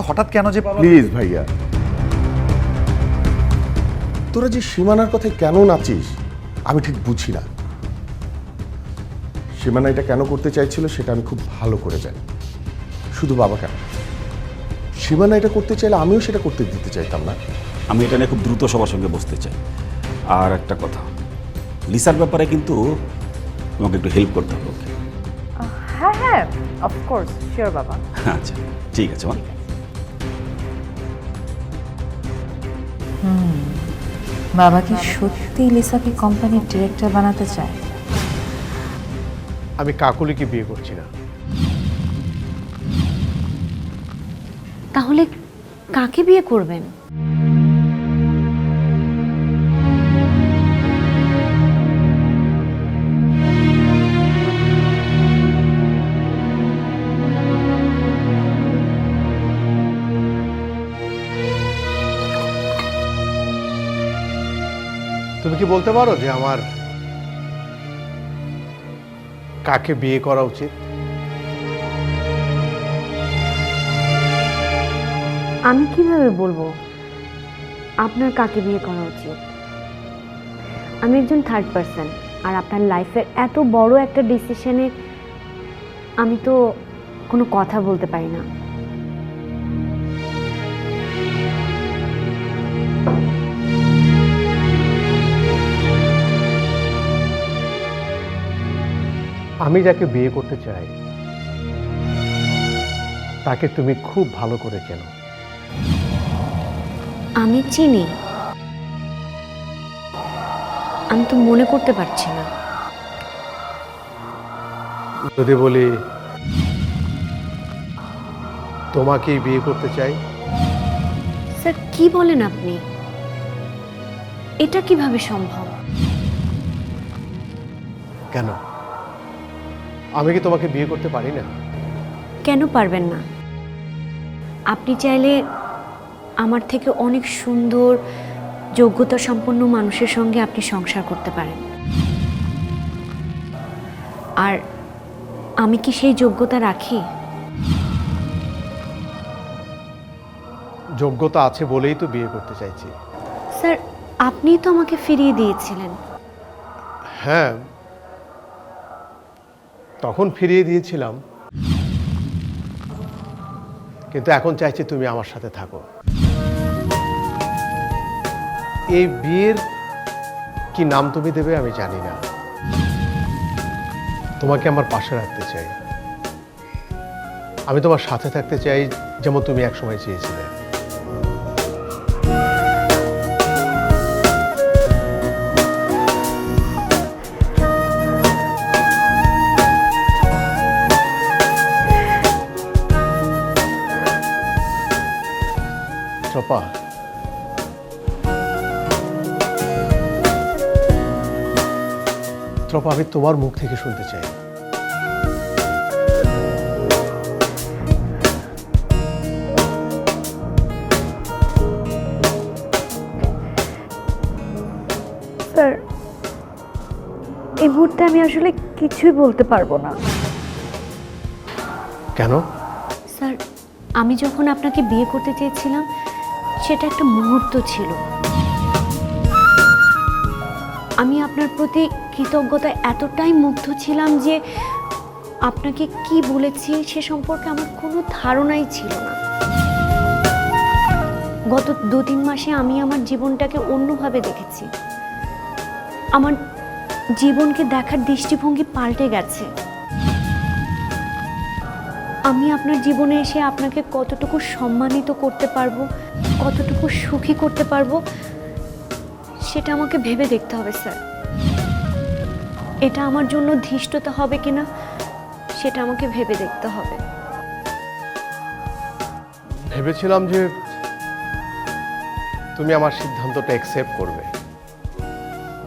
তো হঠাৎ কেন যে প্লিজ ভাইয়া। তোরা যে সীমানার কথায় কেন নাচিস আমি ঠিক বুঝি না। সীমানা এটা কেন করতে চাইছিল সেটা আমি খুব ভালো করে জানি। শুধু বাবা কেন? সীমানা এটা করতে চাইলে আমিও সেটা করতে দিতে চাইতাম না। আমি এটা নিয়ে খুব দ্রুত সবার সঙ্গে বসতে চাই। আর একটা কথা লিসার ব্যাপারে কিন্তু তোমাকে একটু হেল্প করতে হবে ওকে? হ্যাঁ হ্যাঁ অফকোর্স শিওর বাবা। আচ্ছা ঠিক আছে মা। বাবা কি সত্যি লিসাকে কোম্পানির ডিরেক্টর বানাতে চায়? আমি কাকুলিকে বিয়ে করছি না। তাহলে কাকে বিয়ে করবেন? কি বলতে পারো যে আমার কাকে বিয়ে করা উচিত? আমি কীভাবে বলব আপনার কাকে বিয়ে করা উচিত? আমি একজন থার্ড পার্সন আর আপনার লাইফের এত বড় একটা ডিসিশনে আমি তো কোনো কথা বলতে পারি না। আমি যাকে বিয়ে করতে চাই তাকে তুমি খুব ভালো করে চেনো। আমি চিনি। আমি তো মনে করতে পারছি না। যদি বলি তোমাকেই বিয়ে করতে চাই? স্যার কি বলেন আপনি? এটা কীভাবে সম্ভব? কেন? আমি কি তোমাকে বিয়ে করতে পারি না? কেন পারবেন না? আপনি চাইলে আমার থেকে অনেক সুন্দর যোগ্যতা সম্পন্ন মানুষের সঙ্গে আপনি সংসার করতে পারেন। আর আমি কি সেই যোগ্যতা রাখি? যোগ্যতা আছে বলেই তো বিয়ে করতে চাইছি। স্যার আপনিই তো আমাকে ফিরিয়ে দিয়েছিলেন। হ্যাঁ তখন ফিরিয়ে দিয়েছিলাম। কিন্তু এখন চাইছি তুমি আমার সাথে থাকো। এই বিয়ের কি নাম তুমি দেবে আমি জানি না। তোমাকে আমার পাশে রাখতে চাই। আমি তোমার সাথে থাকতে চাই যেমন তুমি একসময় চেয়েছিলে। চপা ত্রপা আমি তোমার মুখ থেকে শুনতে চাই। স্যার এই মুহূর্তে আমি আসলে কিছুই বলতে পারব না। কেন? স্যার আমি যখন আপনাকে বিয়ে করতে চেয়েছিলাম সেটা একটা মুহূর্ত ছিল। আমি আপনার প্রতি কৃতজ্ঞতায় এতটাই মুগ্ধ ছিলাম যে আপনাকে কি বলেছি সে সম্পর্কে আমার কোনো ধারণাই ছিল না। গত দু তিন মাসে আমি আমার জীবনটাকে অন্যভাবে দেখেছি। আমার জীবনকে দেখার দৃষ্টিভঙ্গি পাল্টে গেছে। আমি আপনার জীবনে এসে আপনাকে কতটুকু সম্মানিত করতে পারব কতটুকু সুখী করতে পারব, সেটা আমাকে ভেবে দেখতে হবে, স্যার। এটা আমার জন্য ধৃষ্টতা হবে কিনা সেটা আমাকে ভেবে দেখতে হবে। ভেবেছিলাম যে তুমি আমার সিদ্ধান্তটা অ্যাকসেপ্ট করবে,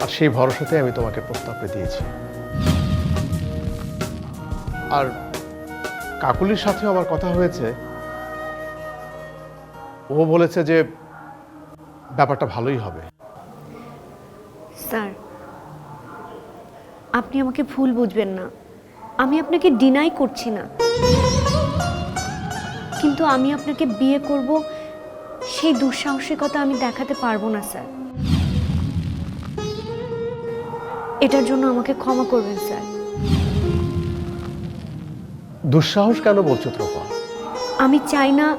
আর সেই ভরসাতে আমি তোমাকে প্রস্তাবটা দিয়েছি। আর কাকুলির সাথেও আমার কথা হয়েছে ও বলেছে যে ব্যাপারটা ভালোই হবে। স্যার আপনি আমাকে ভুল বুঝবেন না। আমি আপনাকে ডিনাই করছি না। কিন্তু আমি আপনাকে বিয়ে করব সেই দুঃসাহসিকতা আমি দেখাতে পারব না স্যার। এটার জন্য আমাকে ক্ষমা করবেন স্যার। দুঃসাহস কেন বলছো ত্রপা? আমি চাই না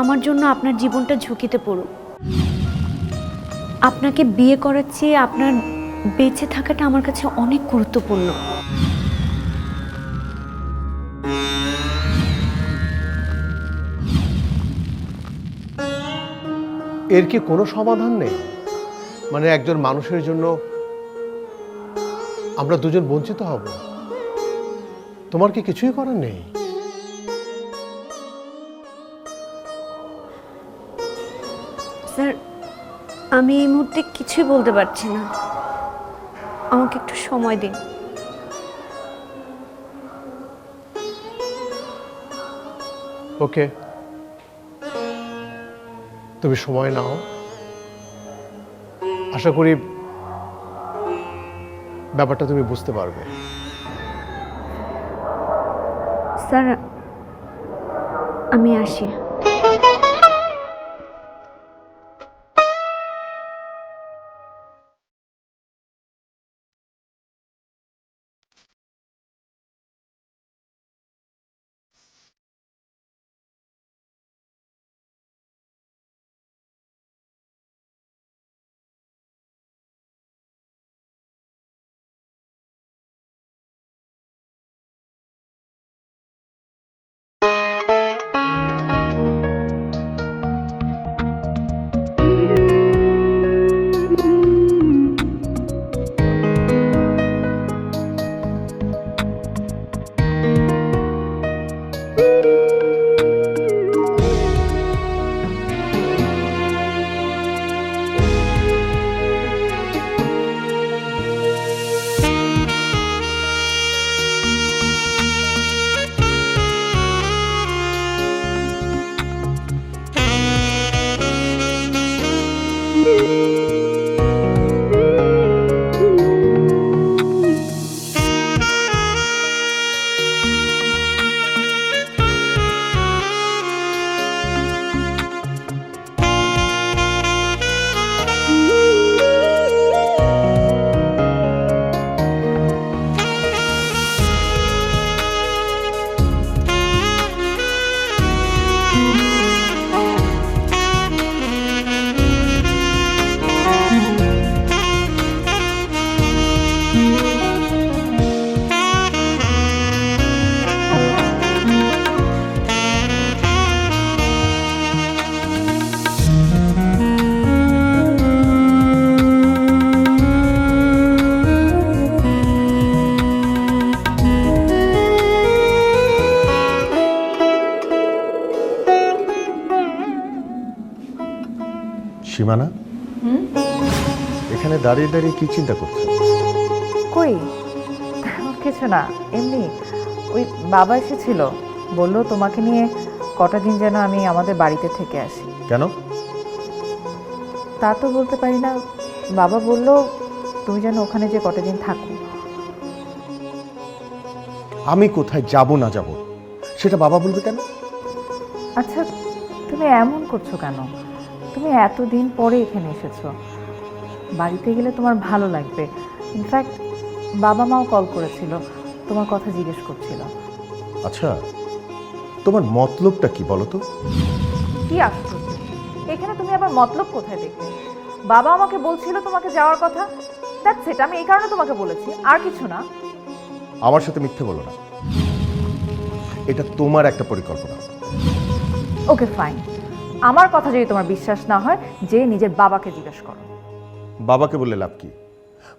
আমার জন্য আপনার জীবনটা ঝুঁকিতে পড়ুক। আপনাকে বিয়ে করার চেয়ে আপনার বেঁচে থাকাটা আমার কাছে অনেক গুরুত্বপূর্ণ। এর কি কোনো সমাধান নেই? মানে একজন মানুষের জন্য আমরা দুজন বঞ্চিত হব। তোমার কি কিছুই করার নেই? আমি এই মুহূর্তে কিছুই বলতে পারছি না। আমাকে একটু সময় দিন। ওকে। তুমি সময় নাও। আশা করি ব্যাপারটা তুমি বুঝতে পারবে। স্যার আমি আসি। দাঁড়িয়ে দাঁড়িয়ে কি চিন্তা করছ? কই? কিছু না এমনি ওই বাবা এসেছিল বলল তোমাকে নিয়ে কটা দিন যেন আমি আমাদের বাড়িতে থেকে আসি। কেন? তা তো বলতে পারি না বাবা বলল তুমি যেন ওখানে যে কটা দিন থাকো। আমি কোথায় যাব না যাব সেটা বাবা বলবে কেন? আচ্ছা তুমি এমন করছ কেন? তুমি এতদিন পরে এখানে এসেছ বাড়িতে গেলে তোমার ভালো লাগবে। ইনফ্যাক্ট বাবা মাও কল করেছিল তোমার কথা জিজ্ঞেস করছিল। আচ্ছা তোমার মতলবটা কি বলো তো? কি আশ্চর্য। এখানে তুমি আবার মতলব কোথায় দেখলে? বাবা আমাকে বলছিল তোমাকে যাওয়ার কথা। দ্যাটস সেটা আমি এই কারণে তোমাকে বলেছি আর কিছু না। আমার সাথে মিথ্যে বলো না। এটা তোমার একটা পরিকল্পনা। ওকে ফাইন আমার কথা যদি তোমার বিশ্বাস না হয় যে নিজের বাবাকে জিজ্ঞেস করো। বাবাকে বললে লাভ কি?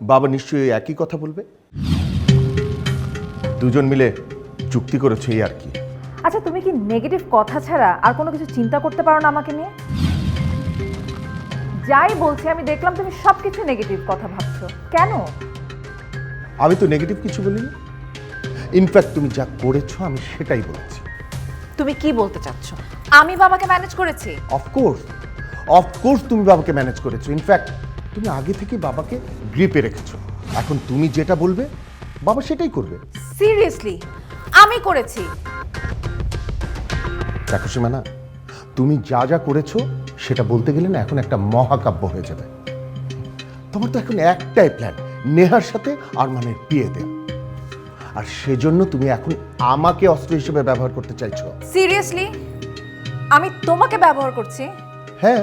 বাবা নিশ্চয়ই একই কথা বলবে? দুজন মিলে চুক্তি করেছে এই আর কি। আচ্ছা তুমি কি নেগেটিভ কথা ছাড়া আর কোনো কিছু চিন্তা করতে পারো না আমাকে নিয়ে? যাই বলছি আমি দেখলাম তুমি সব কিছু নেগেটিভ কথা ভাবছ। কেন? আমি তো নেগেটিভ কিছু বলিনি। ইনফ্যাক্ট তুমি যা করেছ আমি সেটাই বলেছি। তুমি কি বলতে চাচ্ছ? আমি বাবাকে ম্যানেজ করেছি? অফকোর্স অফকোর্স তুমি বাবাকে ম্যানেজ করেছ। ইনফ্যাক্ট তুমি আগে থেকে বাবাকে গ্রিপে রেখেছো। এখন তুমি যেটা বলবে বাবা সেটাই করবে। সিরিয়াসলি আমি করেছি। দেখো সীমানা তুমি যা যা করেছ সেটা বলতে গেলে না এখন একটা মহাকাব্য হয়ে যাবে। তোমার তো এখন একটাই প্ল্যান নেহার সাথে আরমানের বিয়ে দেয়া। আর সেজন্য তুমি এখন আমাকে অস্ত্র হিসেবে ব্যবহার করতে চাইছো। সিরিয়াসলি আমি তোমাকে ব্যবহার করছি? হ্যাঁ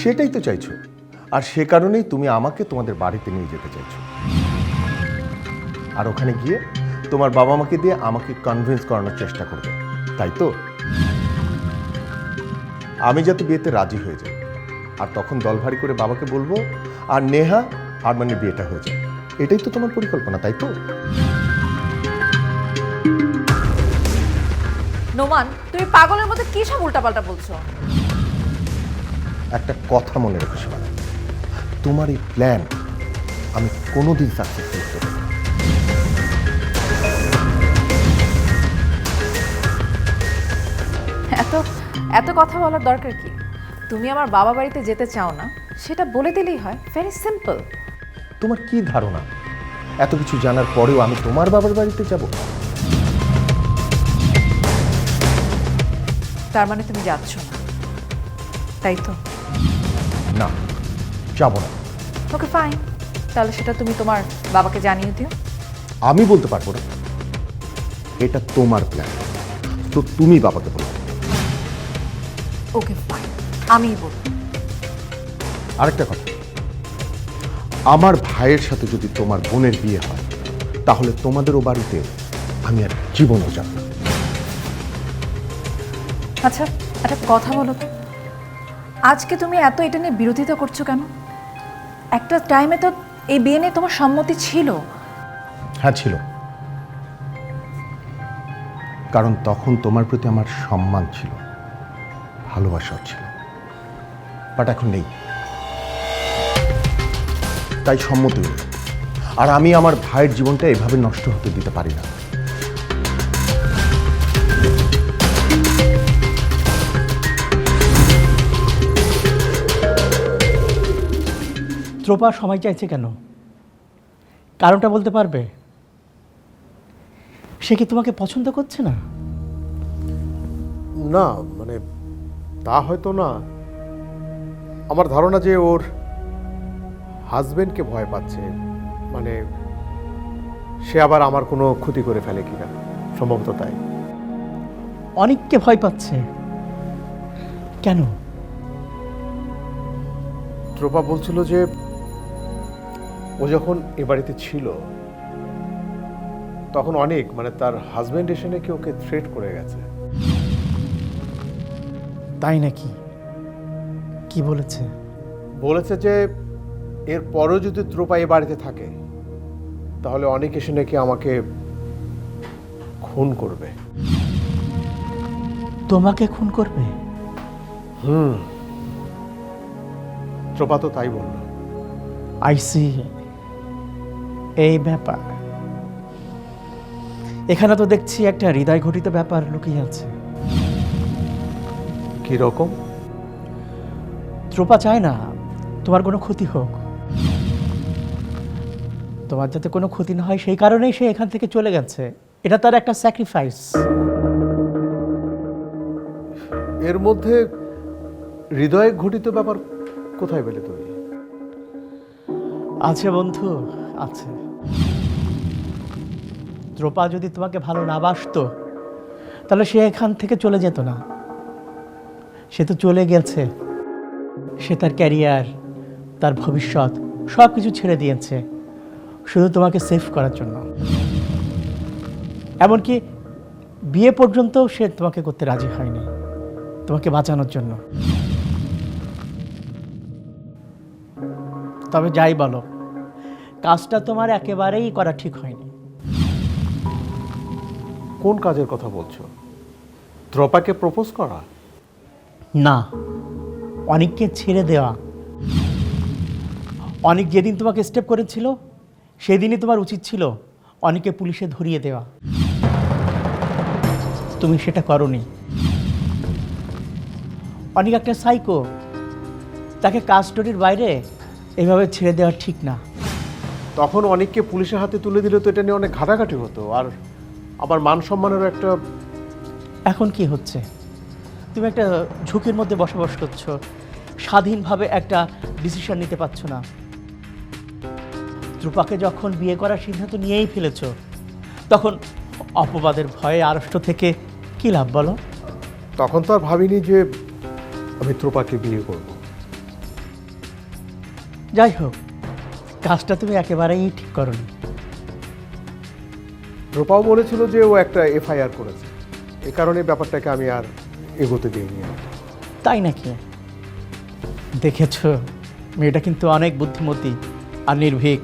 সেটাই তো চাইছো। আর সে কারণেই তুমি আমাকে তোমাদের বাড়িতে নিয়ে যেতে চাইছো। আর ওখানে গিয়ে তোমার বাবা মাকে দিয়ে আমাকে কনভিন্স করানোর চেষ্টা করবে তাই তো? আমি যাতে বিয়েতে রাজি হয়ে যাই আর তখন দল ভারী করে বাবাকে বলব আর নেহা আর মানে বিয়েটা হয়ে যায় এটাই তো তোমার পরিকল্পনা তাই তো? নোমান তুমি পাগলের মতো কি সব উল্টাপাল্টা বলছো? একটা কথা মনে রেখো সীমানা তোমার এই প্ল্যান আমি কোনোদিন সাকসেসফুল করতে এত এত কথা বলার দরকার কি? তুমি আমার বাবা বাড়িতে যেতে চাও না সেটা বলে দিলেই হয়। ভেরি সিম্পল তোমার কি ধারণা? এত কিছু জানার পরেও আমি তোমার বাবার বাড়িতে যাব? তার মানে তুমি যাচ্ছ না। তাই তো? না। যাব না। ওকে ফাইন তাহলে সেটা তুমি তোমার বাবাকে জানিয়ে দিও। আমি বলতে পারব না। এটা তোমার প্ল্যান তো তুমি বাবাকে বলো। ওকে ফাইন আমিই বলব। আরেকটা কথা। আমার ভাইয়ের সাথে যদি তোমার বোনের বিয়ে হয় তাহলে তোমাদেরও বাড়িতে আমি আর জীবনও যাব না। আচ্ছা একটা কথা বলো তো। আজকে তুমি এত এটা নিয়ে বিরোধিতা করছ কেন? একটা টাইমে তো এই বিয়ে নিয়ে তোমার সম্মতি ছিল। হ্যাঁ ছিল। কারণ তখন তোমার প্রতি আমার সম্মান ছিল, ভালোবাসাও ছিল। বাট এখন নেই। তাই সম্মতি আর আমি আমার ভাইয়ের জীবনটা এভাবে নষ্ট হতে দিতে পারি না। ত্রোপা সময় চাইছে কেন? কারণটা বলতে পারবে? সে কি তোমাকে পছন্দ করছে না? না মানে তা হয়তো না। আমার ধারণা যে ওর হাজবেন্ডকে ভয় পাচ্ছে মানে সে আবার আমার কোনো ক্ষতি করে ফেলে কিনা সম্ভবত তাই। অনেককে ভয় পাচ্ছে। কেন? ত্রোপা বলছিল যে ও যখন এ বাড়িতে ছিল তখন অনেক মানে তার হাজবেন্ড এসে নাকি ওকে থ্রেট করে গেছে। তাই নাকি? কি বলেছে? বলেছে যে এর পরেও যদি ত্রোপা এ বাড়িতে থাকে তাহলে অনেক এসে নাকি আমাকে খুন করবে। তোমাকে খুন করবে? হুম। ত্রোপা তো তাই বলল। আইসি এই ব্যাপার। এখানে তো দেখছি একটা হৃদয় ঘটিত ব্যাপার লুকিয়ে আছে। কি রকম? ত্রোপা চায় না তোমার কোনো ক্ষতি হোক। তোমার যাতে কোনো ক্ষতি না হয় সেই কারণেই সে এখান থেকে চলে গেছে। এটা তার একটা স্যাক্রিফাইস এর মধ্যে হৃদয়ে ঘটিত ব্যাপার কোথায় পেলে তুমি? আছে বন্ধু আছে। ত্রোপা যদি তোমাকে ভালো না বাসতো, তাহলে সে এখান থেকে চলে যেত না। সে তো চলে গেছে। সে তার ক্যারিয়ার, তার ভবিষ্যৎ সব কিছু ছেড়ে দিয়েছে। শুধু তোমাকে সেভ করার জন্য। এমনকি বিয়ে পর্যন্ত সে তোমাকে করতে রাজি হয়নি। তোমাকে বাঁচানোর জন্য। তবে যাই বলো, কাজটা তোমার একেবারেই করা ঠিক হয়নি। কোন কাজের কথা বলছো? ত্রোপাকে প্রপোজ করা? না। অনেককে ছেড়ে দেওয়া। অনেক যেদিন তোমাকে স্টেপ করেছিল সেদিনই তোমার উচিত ছিল অনেকে পুলিশে ধরিয়ে দেওয়া। তুমি সেটা করনি। অনেক একটা সাইকো তাকে কাস্টডির বাইরে এভাবে ছেড়ে দেওয়া ঠিক না। তখন অনেককে পুলিশের হাতে তুলে দিলে তো এটা নিয়ে অনেক ঘাটাঘাটি হতো আর আমার মান সম্মানেরও একটা এখন কি হচ্ছে? তুমি একটা ঝুঁকির মধ্যে বসবাস করছ। স্বাধীনভাবে একটা ডিসিশন নিতে পারছ না। ধ্রুপাকে যখন বিয়ে করার সিদ্ধান্ত নিয়েই ফেলেছ তখন অপবাদের ভয়ে আড়ষ্ট থেকে কী লাভ বলো? তখন তো আর ভাবিনি যে আমি ত্রোপাকে বিয়ে করব। যাই হোক কাজটা তুমি একেবারেই ঠিক করনি। ত্রোপাও বলেছিল যে ও একটা এফআইআর করেছে। এ কারণে ব্যাপারটাকে আমি আর এগোতে দিইনি। তাই নাকি? দেখেছ, মেয়েটা কিন্তু অনেক বুদ্ধিমতী আর নির্ভীক।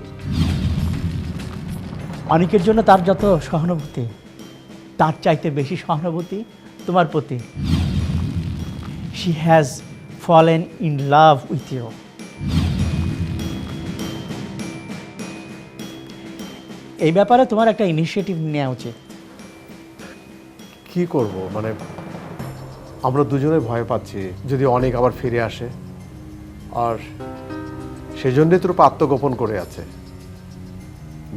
অনেকের জন্য তার যত সহানুভূতি, তার চাইতে বেশি সহানুভূতি তোমার প্রতি। She has fallen in love with you এই ব্যাপারে তোমার একটা ইনিশিয়েটিভ নেওয়া উচিত। কি করব? মানে আমরা দুজনে ভয় পাচ্ছি যদি অনেক আবার ফিরে আসে। আর সেজন্যই তোর আত্মগোপন করে আছে।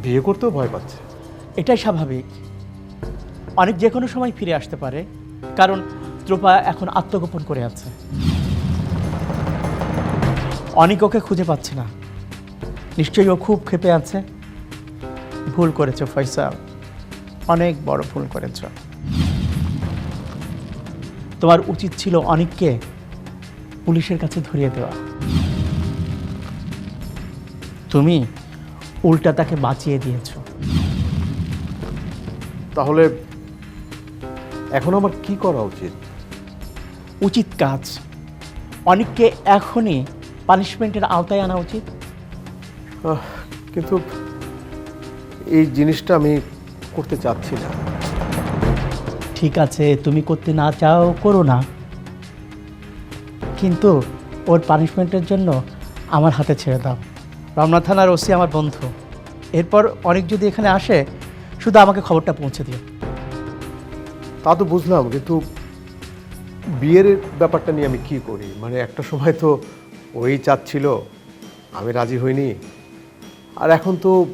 বিয়ে করতেও ভয় পাচ্ছে। এটাই স্বাভাবিক। অনেক যে কোনো সময় ফিরে আসতে পারে কারণ ত্রোপা এখন আত্মগোপন করে আছে। অনেক ওকে খুঁজে পাচ্ছে না। নিশ্চয়ই ও খুব ক্ষেপে আছে। ভুল করেছ ফয়সাল। অনেক বড় ভুল করেছ। তোমার উচিত ছিল অনেককে পুলিশের কাছে ধরিয়ে দেওয়া। তুমি উল্টা তাকে বাঁচিয়ে দিয়েছ। তাহলে এখন আমার কি করা উচিত? উচিত কাজ। অনেককে এখনই পানিশমেন্টের আওতায় আনা উচিত। কিন্তু এই জিনিসটা আমি করতে চাচ্ছি না। ঠিক আছে তুমি করতে না চাও করো না। কিন্তু ওর পানিশমেন্টের জন্য আমার হাতে ছেড়ে দাও। রমনা থানার ওসি আমার বন্ধু। এরপর অনেক যদি এখানে আসে শুধু আমাকে খবরটা পৌঁছে দিও। তা তো বুঝলাম কিন্তু বিয়ের ব্যাপারটা নিয়ে আমি কি করি? মানে একটা সময় তো ওই চাচ্ছিল আমি রাজি হইনি। আর এখন তো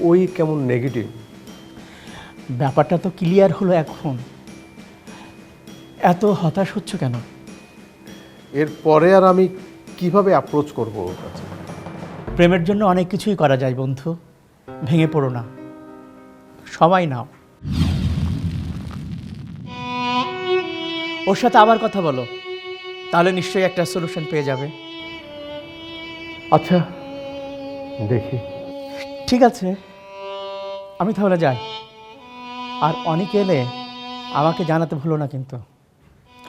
ওই কেমন নেগেটিভ ব্যাপারটা তো ক্লিয়ার হলো এখন। এত হতাশ হচ্ছ কেন? এরপরে আর আমি কীভাবে অ্যাপ্রোচ করব ওর কাছে? প্রেমের জন্য অনেক কিছুই করা যায় বন্ধু। ভেঙে পড়ো না। সময় নাও। ওর সাথে আবার কথা বলো। তাহলে নিশ্চয়ই একটা সলিউশন পেয়ে যাবে। আচ্ছা দেখি। ঠিক আছে। আমি তাহলে যাই। আর অনেকে এলে আমাকে জানাতে ভুলো না কিন্তু।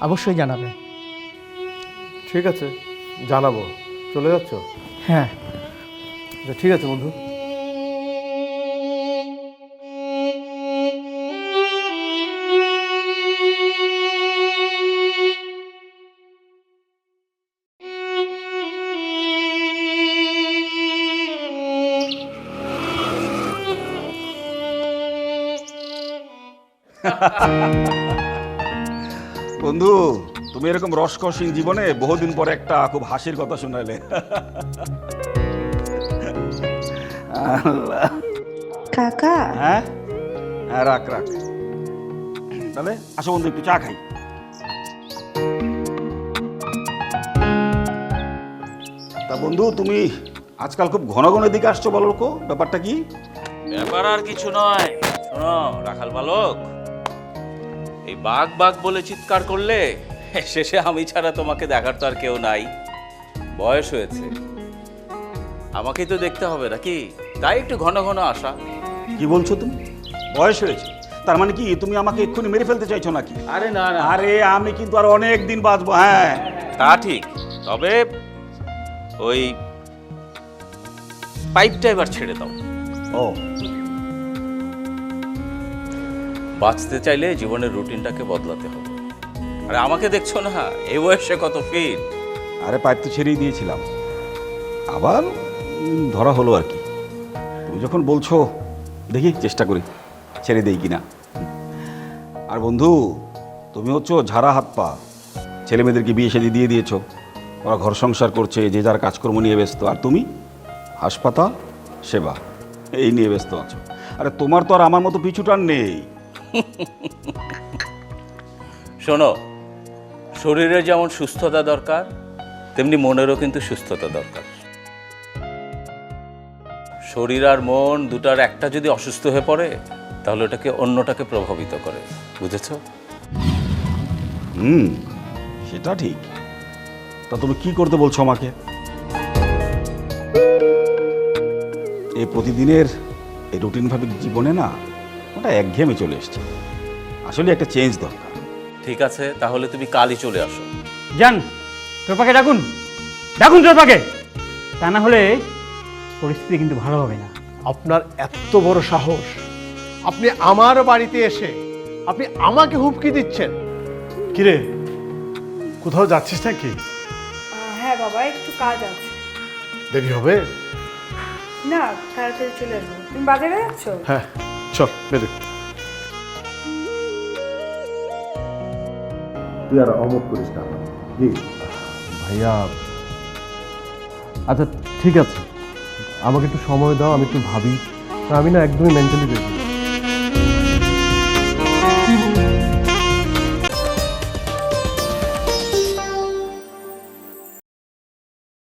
অবশ্যই জানাবে। ঠিক আছে জানাব। চলে যাচ্ছ? হ্যাঁ। আচ্ছা, ঠিক আছে বন্ধু। বন্ধু তুমি এরকম রসকসীন জীবনে বহুদিন পরে একটা খুব হাসির কথা শোনালে। আল্লাহ। কাকা। হ্যাঁ? হ্যাঁ রাখ রাখ। তাহলে আসো বন্ধু একটু চা খাই। তা বন্ধু তুমি আজকাল খুব ঘন ঘন দিকে আসছো বলো কো ব্যাপারটা কি? ব্যাপার আর কিছু নয়। শোনো রাখাল বালক। এই বাঘ বাঘ বলে চিৎকার করলে শেষে আমি ছাড়া তোমাকে দেখার তো আর কেউ নাই। বয়স হয়েছে। আমাকেই তো দেখতে হবে নাকি তাই একটু ঘন ঘন আসা। কি বলছো তুমি? বয়স হয়েছে। তার মানে কি তুমি আমাকে এক্ষুনি মেরে ফেলতে চাইছো নাকি? আরে না না। আরে আমি কিন্তু আর অনেক দিন বাঁচবো হ্যাঁ। তা ঠিক। তবে ওই পাইপটা এবার ছেড়ে দাও। ও। বাঁচতে চাইলে জীবনের রুটিনটাকে বদলাতে হবে। আরে আমাকে দেখছ না? এই বয়সে কত ফিট আরে পাইপ তো ছেড়েই দিয়েছিলাম। আবার ধরা হলো আর কি। তুমি যখন বলছো, দেখি চেষ্টা করি, ছেড়ে দেই কিনা। আর বন্ধু, তুমি হচ্ছ ঝাড়া হাত পা। ছেলে মেয়েদেরকে বিয়ে সেদি দিয়ে দিয়েছ। ওরা ঘর সংসার করছে, যে যার কাজকর্ম নিয়ে ব্যস্ত। আর তুমি? হাসপাতাল, সেবা। এই নিয়ে ব্যস্ত আছো। আরে তোমার তো আর আমার মতো পিছুটান নেই। শোনো, শরীরে যেমন সুস্থতা দরকার, তেমনি মনেরও কিন্তু সুস্থতা দরকার। শরীর আর মন দুটার একটা যদি অসুস্থ হয়ে পড়ে, তাহলে ওটাকে অন্যটাকে প্রভাবিত করে, বুঝেছ? হুম, সেটা ঠিক। তা তুমি কি করতে বলছো আমাকে? এই প্রতিদিনের এই রুটিনভাবে জীবনে না ওটা একঘেয়েমে চলে এসছে। আসলে একটা চেঞ্জ দরকার। ঠিক আছে তাহলে তুমি কালই চলে আসো। যান তোর পাকে ডাকুন। ডাকুন তোর পাকে তা না হলে পরিস্থিতি কিন্তু ভালো হবে না। আপনার এত বড় সাহস। আপনি আমার বাড়িতে এসে আপনি আমাকে হুমকি দিচ্ছেন। কিরে কোথাও যাচ্ছিস নাকি? হ্যাঁ বাবা একটু কাজ আছে। দেরি হবে? না তাড়াতাড়ি চলে আসব। তুমি বাজারে যাচ্ছ? হ্যাঁ। চল বেরো। তুই আর অমত করিস না। কি ভাইয়া আচ্ছা ঠিক আছে। আমাকে একটু সময় দাও আমি একটু ভাবি। আমি না একদমই মেন্টালি রেডি